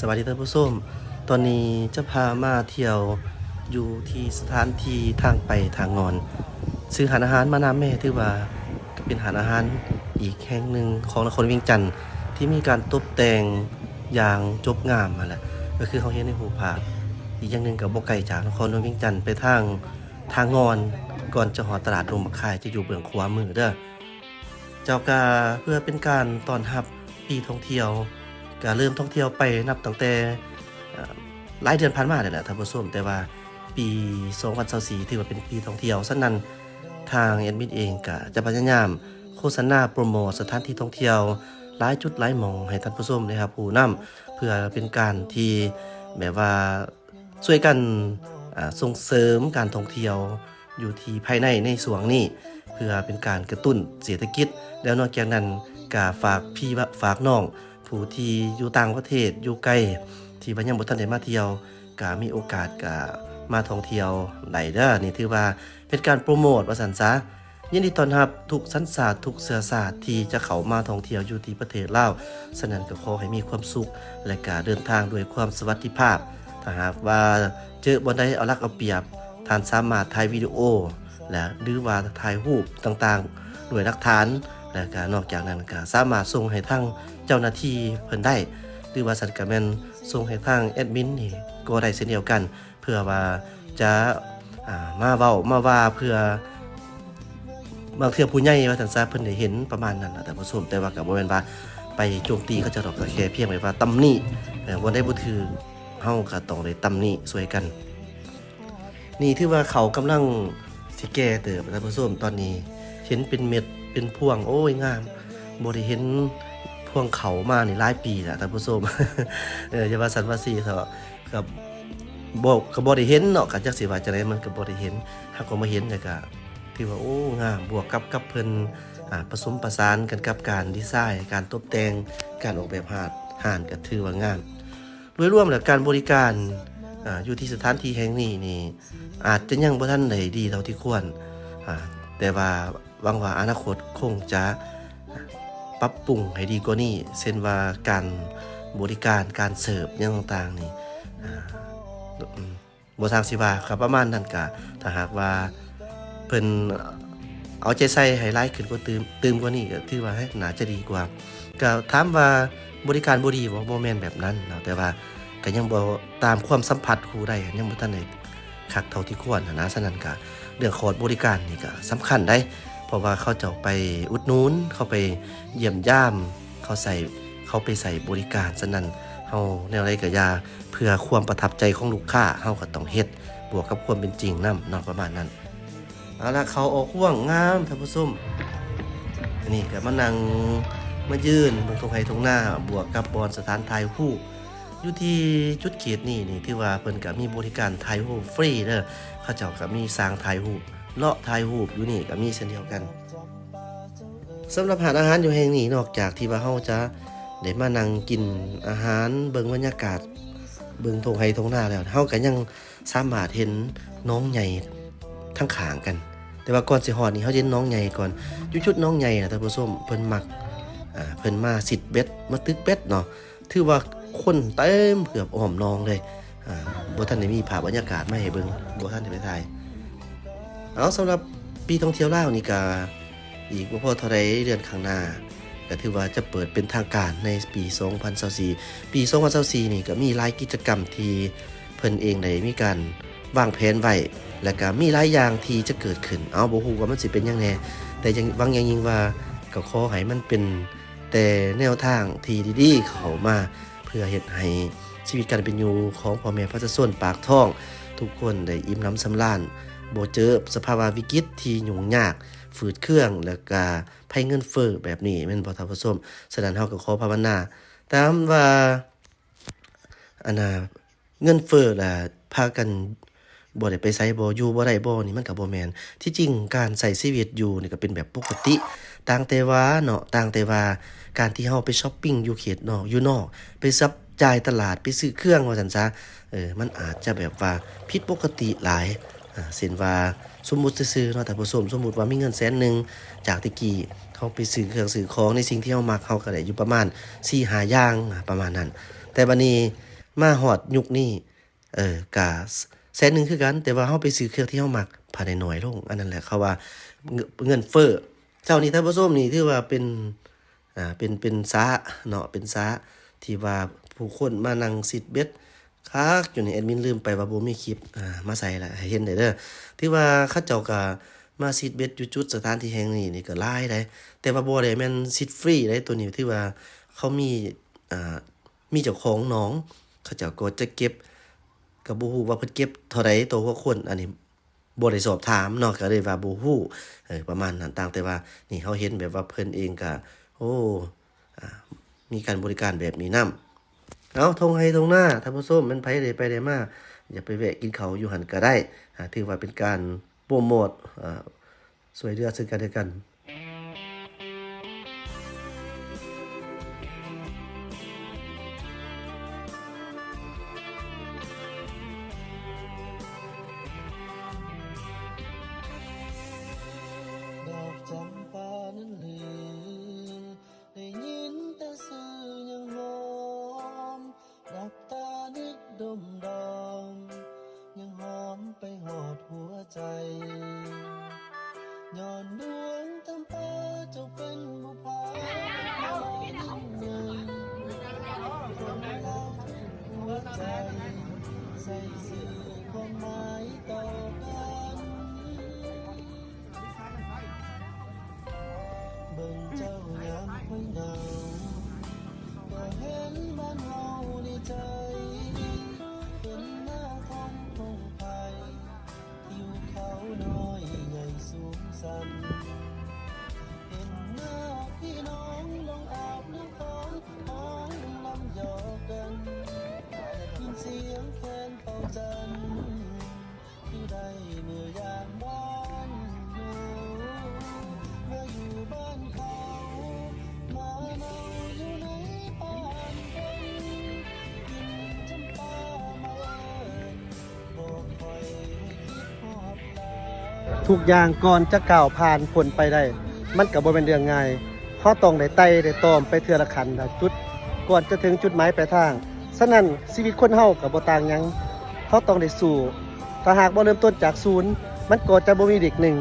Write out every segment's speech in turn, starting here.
สวัสดีท่านผู้ชมตอนนี้จะพามาเที่ยวอยู่ที่สถานที่ทางไปทางงอน ซื้อหาอาหารมานำแม่ถือว่าเป็นหาอาหารอีกแห่งหนึ่งของนครเวียงจันทร์ที่มีการตกแต่งอย่างจบงามมาแหละก็คือเขาเห็นในหูผาอีกอย่างหนึ่งกับบกไก่จากนครเวียงจันทร์ไปทางทางงอนก่อนจะหอตลาดดงบักคายจะอยู่เบื้องขวามือเด้อเจ้ากาเพื่อเป็นการต้อนรับปีท่องเที่ยว ก็เริ่มท่องเที่ยวไปนับตั้งแต่หลายเดือนผ่านมาเนี่ยแหละท่านผู้ชมแต่ว่าปี2024ถือว่าเป็นปีท่องเที่ยวฉะนั้นทางแอดมินเองก็จะพยายามโฆษณาโปรโมทสถานที่ท่องเที่ยวหลายจุดหลายหมองให้ท่านผู้ชมนะครับผู้นำเพื่อเป็นการที่แบบว่าช่วยกันส่งเสริมการท่องเที่ยวอยู่ที่ภายในในส่วนนี้ เพื่อเป็นการกระตุ้นเศรษฐกิจ แล้วนอกจากนั้นก็ฝากพี่ฝากน้อง ผู้ที่อยู่ต่างประเทศอยู่ไกลที่ว่ายังบ่ทันได้มาเที่ยวก็มีโอกาสก็มาท่องเที่ยวได้เด้อนี่ถือว่าเป็นการโปรโมทว่าสันซะยินดีต้อนรับทุกสัญชาติทุกเชื้อชาติที่จะเข้ามาท่องเที่ยวอยู่ที่ประเทศลาวฉะนั้นก็ขอให้มีความสุข และก็เดินทางด้วยความสวัสดิภาพ ถ้าหากว่าเจอบนใดเอารักเอาเปรียบท่านสามารถถ่ายวิดีโอ และหรือว่าถ่ายรูปต่างๆ ด้วยหลักฐาน และก็นอกจากนั้นก็สามารถส่งให้ทางเจ้าหน้าที่เพิ่นได้ หรือว่าสันกแมนส่งให้ทางแอดมินนี่ก็ได้เช่นเดียวกัน เพื่อว่าจะามาเว้ามาว่าเพื่อบางเทื่อผู้ใหญ่ว่าท่านซาเพิ่นได้เห็นประมาณนั้นแต่ผู้ชมแต่ว่าก็บบ่แม่นว่าไปโจมตีเขาจะดอกก็แค่เพียงไว้ว่าตำหนิบ่ได้บ่ถือเฮาก็ต้องได้ตำหนิช่วยกัน นี่ถือว่าเขากำลังสิแก่เติบท่านผู้ชมตอนนี้เห็นเป็นเม็ด เป็นพวงโอ้ยงามบ่ได้เห็นพวงเขามานี่หลายปีแล้วท่านผู้ชมเออจะว่าสันวาสีเถอะกับบ่ก็บ่ได้เห็นเนาะก็จักสิว่าจังไดมันก็บ่ได้เห็นหากก็มาเห็นเนี่ยก็ถือว่าโอ้งามบวกกับกับเพิ่นผสมประสานกันกับการดีไซน์การตกแต่งการออกแบบหาดห่านก็ถือว่างามโดยรวมแล้วการบริการอยู่ที่สถานที่แห่งนี้นี่อาจจะยังบ่ทันได้ดีเท่าที่ควรแต่ว่า หวังว่าอนาคตคงจะปรับปรุงให้ดีกว่านี้เช่นว่าการบริการการเสิร์ฟอยังต่างๆนี่บทางสิวาครับประมาณนั้นก็ถ้าหากว่าเพิ่นเอาใจใส่ให้หลายขึ้นกว่าตื่มตื่มกว่านี้ก็ถือว่าให้หนาจะดีกว่าก็ถามว่าบริการบ่ดีบ่บ่แม่นแบบนั้นเนาะแต่ว่าก็ยังบ่ตามความสัมผัสครูได้ยังบ่ทันได้คักเท่าที่ควรนะฉะนั้นก็เรื่องคอร์สบริการนี่ก็สำคัญได้ เพราะว่าเขาจะไปอุดนุนเขาไปเยี่ยมย่ามเขาใส่เขาไปใส่บริการฉะนั้นเฮาแนวใดก็อย่าเพื่อความประทับใจของลูกค้าเฮาก็ต้องเฮ็ดบวกกับความเป็นจริงนำเนาะประมาณนั้นเอาละเขาออกห่วงงามท่านผู้ชมอันนี้ก็มานั่งมายืนบนทงไฮทงหน้าบวกกับบอลสถานถ่ายรูปอยู่ที่จุดเขตนี่นี่ที่ว่าเพิ่นก็มีบริการถ่ายรูปฟรีเด้อเขาเจ้าก็มีสร้างถ่ายรูป เลาะถ่ายรูปอยู่นี่ก็มีเช่นเดียวกันสำหรับหาดอาหารอยู่แห่งนี้นอกจากที่ว่าเฮาจะได้มานั่งกินอาหารเบิ่งบรรยากาศ เบิ่งทงไฮทงหน้าแล้วเฮาก็ยังสามารถเห็นน้องใหญ่ทั้งขางกัน แต่ว่าก่อนสิฮอดนี่เขาเห็นน้องใหญ่ก่อนอยู่ชุดน้องใหญ่นะท่านผู้ชมเพิ่นมักอ่าเพิ่นมาสิดเบ็ดมาตึกเบ็ดเนาะถือว่าคนเต็มเกือบอ้อมน้องเลยอ่าบ่ทันได้มีภาพบรรยากาศมาให้เบิ่งบ่ทันได้ไปถ่าย เอาสำหรับปีท่องเที่ยวลาวนี่ก็อีกบ่พอเท่าใดเดือนข้างหน้า ก็ถือว่าจะเปิดเป็นทางการในปี 2024 ปี 2024 นี่ก็มีหลายกิจกรรมที่เพิ่นเองได้มีการวางแผนไว้และก็มีหลายอย่างที่จะเกิดขึ้น เอาบ่ฮู้ว่ามันสิเป็นยังไงแต่ยังวังอย่างยิ่งว่าก็ขอให้มันเป็นแต่แนวทางที่ดีๆ เข้ามาเพื่อเฮ็ดให้ชีวิตการเป็นอยู่ของพ่อแม่ประชาชนปากท้อง ทุกคนได้อิ่มน้ำสำราญ บ่เจอสภาวะวิกฤตที่ยุ่งยากฝืดเครื่องแล้วก็ภัยเงินเฟ้อแบบนี้แม่นบ่ท่านผู้ชมฉะนั้นเฮาก็ขอภาวนาตามว่าอันน่ะเงินเฟ้อล่ะพากันบ่ได้ไปไสบ่อยู่บ่ได้บ่นี่มันก็บ่แม่นที่จริงการใช้ชีวิตอยู่นี่ก็เป็นแบบปกติ ต่างแต่ว่าเนาะต่างแต่ว่าการที่เฮาไปช้อปปิ้งอยู่เขตนอกอยู่นอก ไปซับจ่ายตลาดไปซื้อเครื่องว่าซั่นซะเออมันอาจจะแบบว่าผิดปกติหลาย เช่นว่าสมมุติซื่อเนาะแต่ผู้มสมมุติว่ามีเงินแสนหนึ่งจากตะกี้เขาไปซื้อเครื่องซื้อของในสิ่งที่เฮามักเฮาก็ได้อยู่ประมาณ4-5อย่างประมาณนั้น แต่บัดนี้มาฮอดยุคนี้เออกะแสนหนึ่งคือกัน แต่ว่าเฮาไปซื้อเครื่องที่เฮามักภายในน้อยลงอันนั้นแหละเขาว่าเงินเฟ้อเจ้านี้ท่านผู้ชมนี่ถือว่าเป็นอ่าเป็นเป็นซาเนาะเป็นซาที่ว่าผู้คนมานั่งซิดเบ็ด คักอยู่ในแอดมินลืมไปว่าบ่มีคลิปอ่ามาใส่ละให้เห็นได้เด้อที่ว่าเขาเจ้าก็มาซิดเบ็ดอยู่จุดสถานที่แห่งนี้นี่ก็หลายได้แต่ว่าบ่ได้แม่นซิดฟรีได้ตัวนี้ที่ว่าเขามีอ่ามีเจ้าของหนองเขาเจ้าก็จะเก็บก็บ่ฮู้ว่าเพิ่นเก็บเท่าใดตัวกว่าคนอันนี้บ่ได้สอบถามเนาะก็เลยว่าบ่ฮู้เออประมาณนั้นต่างแต่ว่านี่เฮาเห็นแบบว่าเพิ่นเองก็โอ้อ่ามีการบริการแบบนี้นํ เอาทงไฮทงหน้าท่านผู้มมันไปเลยไปเลยมาอย่าไปแวะกินเขาอยู่หันก็ได้ถือว่าเป็นการโปรโมทสวยเรือซึ่งกันและกัน ใส่สื่อความหมายต่อกันเบิ่งเจ้ายามค่อยเหาจเห็นองทงไผ่ทิวเขาน้อยใหญ่สูงสันเห็นหน้าพี่น้องลงอาบน้ำของห้องลำหยอกกันยินเสียงแคนเป่าจันทร์ที่ได้เมื่อยามบ้านหนูเมื่ออยู่บ้านเขามาเมาอยู่ในป่านเป็นกินจำปามาเอิญบอกคอยให้คิดฮอดลาทุกอย่างก่อนจะก้าวผ่านพ้นไปได้ มันก็บ่เป็นเรื่องง่ายเขาะต้องได้ไต่ได้ตอมไปเทือละขันละจุดก่อนจะถึงจุดหมายปลายทาง ฉะนั้นชีวิตคนเฮาก็บ่ต่างหยัง เขาต้องได้สู้ถ้าหากบ่เริ่มต้นจากศูนย์มันก็จะบ่มีเด็กหนึ่ง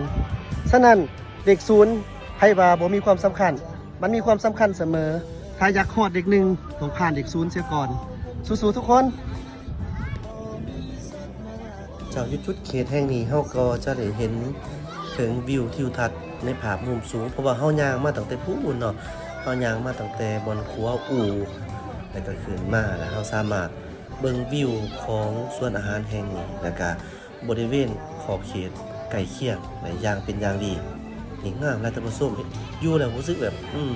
ฉะนั้นเด็กศูนย์ให้ว่าบ่มีความสำคัญ มันมีความสำคัญเสมอ ถ้าอยากฮอดเด็กหนึ่งต้องผ่านเด็กศูนย์เสียก่อน สู้ๆทุกคนจากยุดจุดเขตแห่งนี้เฮาก็จะได้เห็นถึงวิวทิวทัศน์ในภาพมุมสูง เพราะว่าเฮาย่างมาตั้งแต่พูนเนาะเฮาย่างมาตั้งแต่บนขัวอู่แล้วก็ขึ้นมาแล้วเฮาสามารถ เบิ่งวิวของสวนอาหารแห่งนี้แล้วก็บริเวณขอบเขตใกล้เคียงและอย่างเป็นอย่างดีนี่งามและท่านผู้มอยู่แล้วรู้สึกแบบ อืม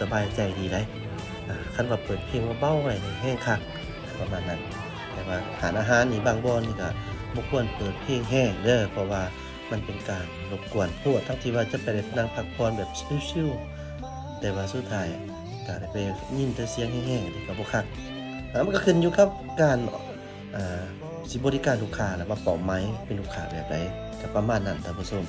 สบายใจดีเลยคันว่าเปิดเพลงเบ้าไว้นี่แห้งคักประมาณนั้น แต่ว่าหารอาหารนี่บางบอนนี่ก็บ่ควรเปิดเพลงแห้งเด้อเพราะว่ามันเป็นการรบกวนผู้ทั้งที่ว่าจะไปนั่งพักผ่อนแบบชิลๆแต่ว่าสุดท้ายก็ได้ไปยินแต่เสียงแห้งๆนี่ก็บ่คักอ่า มันก็ขึ้นอยู่กับการอ่าสิบริการลูกค้าแล้วว่าเป้าหมายเป็นลูกค้าแบบใดก็ประมาณนั้นท่านผู้ชม